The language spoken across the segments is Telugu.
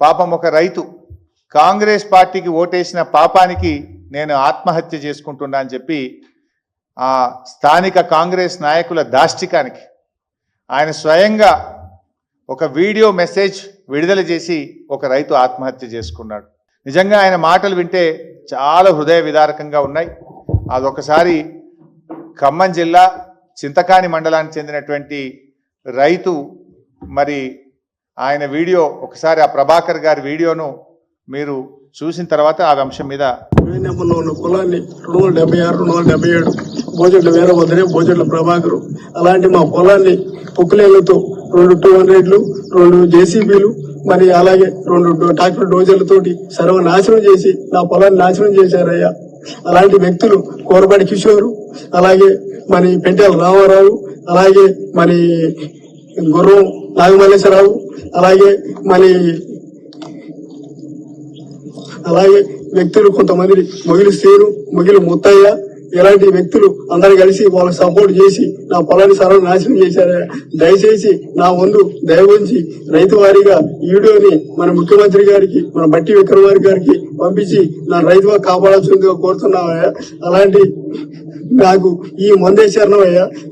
పాపం ఒక రైతు కాంగ్రెస్ పార్టీకి ఓటేసిన పాపానికి నేను ఆత్మహత్య చేసుకుంటున్నా అని చెప్పి ఆ స్థానిక కాంగ్రెస్ నాయకుల దాష్టికానికి ఆయన స్వయంగా ఒక వీడియో మెసేజ్ విడుదల చేసి ఒక రైతు ఆత్మహత్య చేసుకున్నాడు. నిజంగా ఆయన మాటలు వింటే చాలా హృదయ విదారకంగా ఉన్నాయి. అదొకసారి ఖమ్మం జిల్లా చింతకాని మండలానికి చెందినటువంటి రైతు మరి ఆయన వీడియో ఒకసారి ఆ ప్రభాకర్ గారి వీడియోను మీరు చూసిన తర్వాత ఆ అంశం మీద నెంబర్లో ఉన్న పొలాన్ని రెండు వందల డెబ్బై ఆరు రెండు వందల డెబ్బై ఏడు భోజట్ల వీరభద్రే భోజట్ల ప్రభాకరు. అలాంటి మా పొలాన్ని పొక్కులేళ్ళతో రెండు టూ హండ్రెడ్లు రెండు జేసీబీలు మరి అలాగే రెండు డో- ట్రాక్టర్ డోజర్లతోటి సర్వనాశనం చేసి నా పొలాన్ని నాశనం చేశారయ్యా. అలాంటి వ్యక్తులు కోరబడి కిషోరు అలాగే మరి పెంటాల రామారావు అలాగే మరి గుర్రం నాగమల్లేశ్వరరావు అలాగే మరి అలాగే వ్యక్తులు కొంతమంది మొగిలి శ్రీను మొగిలి ముత్తయ్య ఇలాంటి వ్యక్తులు అందరు కలిసి వాళ్ళకి సపోర్ట్ చేసి నా పొలాన్ని సర్వ నాశనం చేశారు. దయచేసి నా ముందు దయవుంచి రైతు వారీగా ఈ వీడియోని మన ముఖ్యమంత్రి గారికి మన బట్టి విక్రమార్క గారికి పంపించి నా రైతుగా కాపాడాల్సిందిగా కోరుతున్నావా. అలాంటి నాకు ఈ మందే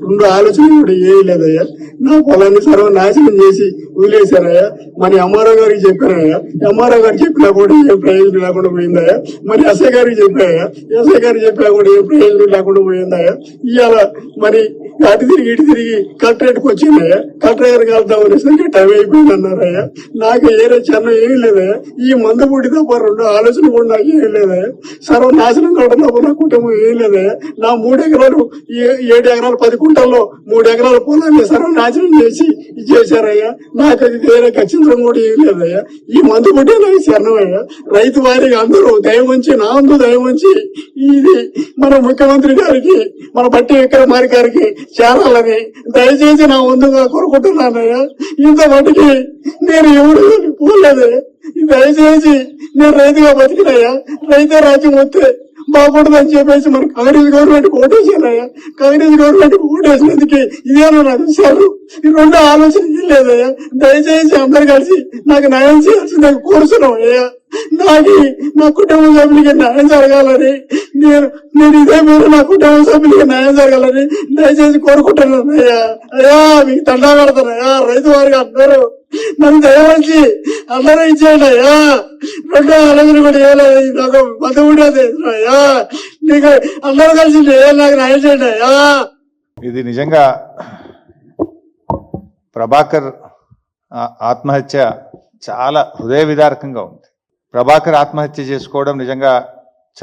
రెండు ఆలోచనలు కూడా ఏ లేదయ్యా. నా పొలాన్ని సర్వనాశనం చేసి వదిలేశారయ్యా. మరి అమ్మారావు గారికి చెప్పానయ్యా. అమ్మారావు గారు చెప్పినా కూడా ఏ ప్రయోజనం లేకుండా పోయిందయ్యా. మరి ఎస్ఐ గారికి చెప్పాయా ఎస్ఐ గారికి చెప్పినా కూడా ఏ ప్రయోజనం లేకుండా పోయిందయ్యా. ఇవాళ మరి అటు తిరిగి ఇటు తిరిగి కలెక్టరేట్కి వచ్చిందయ్యా. కలెక్టర్ గారికి వెళ్తాం అనేసరికి టైం అయిపోయింది అన్నారయ్యా. నాకు ఏరే చిన్న ఏమీ లేదయ్యా. ఈ మందు పుట్టి తప్ప రెండు ఆలోచన కూడా నాకు ఏమీ లేదయ్యా. సర్వనాశనం కావడం తప్ప నా కుటుంబం ఏం లేదయ్యా. నా మూడు ఎకరాలు ఏడు ఎకరాలు పది కుంటల్లో మూడు ఎకరాల పొలాన్ని సర్వనాశనం చేసి ఇది చేశారయ్యా. నాకు అది వేరే ఖచ్చితంగా కూడా ఏం లేదయ్యా. ఈ మందు పుట్టే నాకు శరణమయ్యా రైతు వారికి అందరూ దయవంచి నా అందు దయవంచి ఇది మన ముఖ్యమంత్రి గారికి మన బట్టి విక్రమారి గారికి చేరాలని దయచేసి నా ముందుగా కోరుకుంటున్నానయ్యా. ఇంత మటుకి నేను ఎవరు పోలేదు. దయచేసి నేను రైతుగా బతికినయ్యా. రైతే రాజ్యం వస్తే బాగుంటుందని చెప్పేసి మన కాంగ్రెస్ గవర్నమెంట్ ఓటేసానయ్యా కాంగ్రెస్ గవర్నమెంట్ ఓటేసినందుకే ఇదేనా నాకు విషయాలు. ఈ రెండు ఆలోచన ఏం లేదయ్యా దయచేసి అందరు కలిసి నాకు న్యాయం చేయాల్సిందని కోరుతున్నాం అయ్యా నాకు నా కుటుంబ సభ్యులకి న్యాయం జరగాలని నేను నేను ఇదే మీరు నా కుటుంబ సభ్యులకి న్యాయం జరగాలని దయచేసి కోరుకుంటున్నాను అయ్యా అయ్యా మీకు తండా పెడతాను అయ్యా రైతు వారికి అందరూ నన్ను దయవచ్చి అందరూ ఇచ్చేయండి అయ్యా. రెండో ఆలోచన కూడా ఏలేదు నాకు మత ఉండేది అయ్యా. నీకు అందరూ కలిసి నాకు న్యాయం అయ్యా. ఇది నిజంగా ప్రభాకర్ ఆత్మహత్య చాలా హృదయ విదారకంగా ఉంది. ప్రభాకర్ ఆత్మహత్య చేసుకోవడం నిజంగా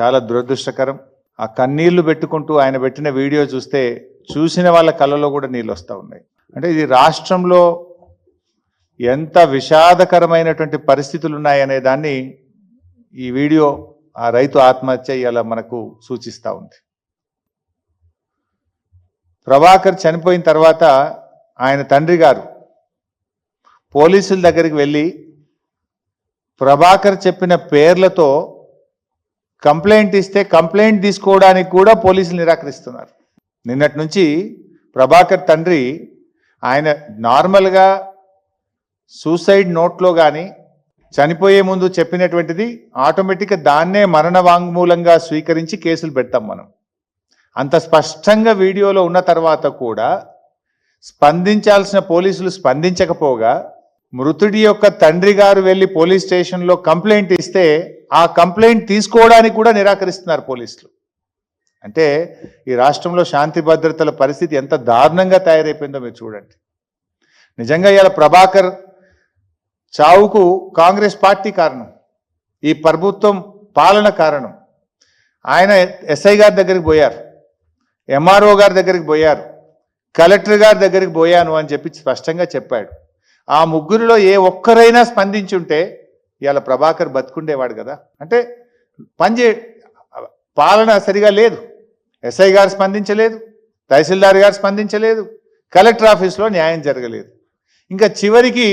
చాలా దురదృష్టకరం. ఆ కన్నీళ్ళు పెట్టుకుంటూ ఆయన పెట్టిన వీడియో చూస్తే చూసిన వాళ్ళ కళ్ళలో కూడా నీళ్ళు వస్తూ ఉన్నాయి. అంటే ఇది రాష్ట్రంలో ఎంత విషాదకరమైనటువంటి పరిస్థితులు ఉన్నాయనే దాన్ని ఈ వీడియో ఆ రైతు ఆత్మహత్య ఇలా మనకు సూచిస్తూ ఉంది. ప్రభాకర్ చనిపోయిన తర్వాత ఆయన తండ్రి గారు పోలీసుల దగ్గరికి వెళ్ళి ప్రభాకర్ చెప్పిన పేర్లతో కంప్లైంట్ ఇస్తే కంప్లైంట్ తీసుకోవడానికి కూడా పోలీసులు నిరాకరిస్తున్నారు. నిన్నటి నుంచి ప్రభాకర్ తండ్రి ఆయన నార్మల్గా సూసైడ్ నోట్లో కానీ చనిపోయే ముందు చెప్పినటువంటిది ఆటోమేటిక్గా దాన్నే మరణ వాంగ్మూలంగా స్వీకరించి కేసులు పెడతాం మనం. అంత స్పష్టంగా వీడియోలో ఉన్న తర్వాత కూడా స్పందించాల్సిన పోలీసులు స్పందించకపోగా మృతుడి యొక్క తండ్రి గారు వెళ్ళి పోలీస్ స్టేషన్లో కంప్లైంట్ ఇస్తే ఆ కంప్లైంట్ తీసుకోవడానికి కూడా నిరాకరిస్తున్నారు పోలీసులు. అంటే ఈ రాష్ట్రంలో శాంతి భద్రతల పరిస్థితి ఎంత దారుణంగా తయారైపోయిందో మీరు చూడండి. నిజంగా ఇలా ప్రభాకర్ చావుకు కాంగ్రెస్ పార్టీ కారణం ఈ ప్రభుత్వం పాలన కారణం. ఆయన ఎస్ఐ గారి దగ్గరికి పోయారు ఎంఆర్ఓ గారి దగ్గరికి పోయారు కలెక్టర్ గారి దగ్గరికి పోయాను అని చెప్పి స్పష్టంగా చెప్పాడు. ఆ ముగ్గురిలో ఏ ఒక్కరైనా స్పందించి ఉంటే ఇవాళ ప్రభాకర్ బతుకుండేవాడు కదా. అంటే పనిచే పాలన సరిగా లేదు. ఎస్ఐ గారు స్పందించలేదు తహసీల్దార్ గారు స్పందించలేదు కలెక్టర్ ఆఫీస్లో న్యాయం జరగలేదు. ఇంకా చివరికి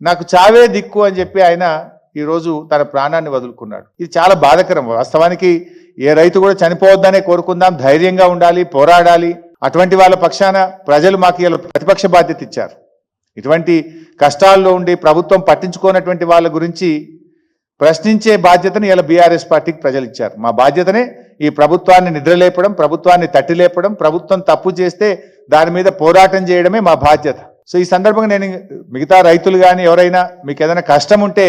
నాకు చావే దిక్కు అని చెప్పి ఆయన ఈరోజు తన ప్రాణాన్ని వదులుకున్నాడు. ఇది చాలా బాధకరం. వాస్తవానికి ఏ రైతు కూడా చనిపోవద్దనే కోరుకుందాం ధైర్యంగా ఉండాలి పోరాడాలి. అటువంటి వాళ్ళ పక్షాన ప్రజలు మాకు ఇలా ప్రతిపక్ష బాధ్యత ఇచ్చారు. ఇటువంటి కష్టాల్లో ఉండి ప్రభుత్వం పట్టించుకోనటువంటి వాళ్ళ గురించి ప్రశ్నించే బాధ్యతని ఇలా బీఆర్ఎస్ పార్టీకి ప్రజలు ఇచ్చారు. మా బాధ్యతనే ఈ ప్రభుత్వాన్ని నిద్రలేపడం ప్రభుత్వాన్ని తట్టిలేపడం ప్రభుత్వం తప్పు చేస్తే దాని మీద పోరాటం చేయడమే మా బాధ్యత. సో ఈ సందర్భంగా నేను మిగతా రైతులు కానీ ఎవరైనా మీకు ఏదైనా కష్టం ఉంటే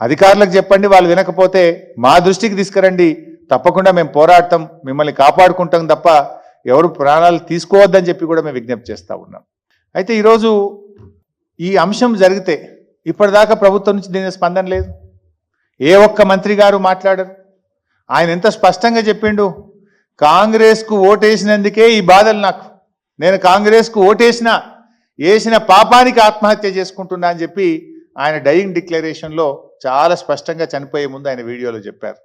అధికారులకు చెప్పండి వాళ్ళు వినకపోతే మా దృష్టికి తీసుకురండి. తప్పకుండా మేము పోరాడతాం మిమ్మల్ని కాపాడుకుంటాం తప్ప ఎవరు ప్రాణాలు తీసుకోవద్దని చెప్పి కూడా మేము విజ్ఞప్తి చేస్తూ ఉన్నాం. అయితే ఈరోజు ఈ అంశం జరిగితే ఇప్పటిదాకా ప్రభుత్వం నుంచి దీని స్పందన లేదు. ఏ ఒక్క మంత్రి గారు మాట్లాడరు. ఆయన ఎంత స్పష్టంగా చెప్పిండు కాంగ్రెస్కు ఓటేసినందుకే ఈ బాధలు నాకు. నేను కాంగ్రెస్కు ఓటేసిన వేసిన పాపానికి ఆత్మహత్య చేసుకుంటున్నా అని చెప్పి ఆయన డయింగ్ డిక్లరేషన్లో చాలా స్పష్టంగా చనిపోయే ముందు ఆయన వీడియోలో చెప్పారు.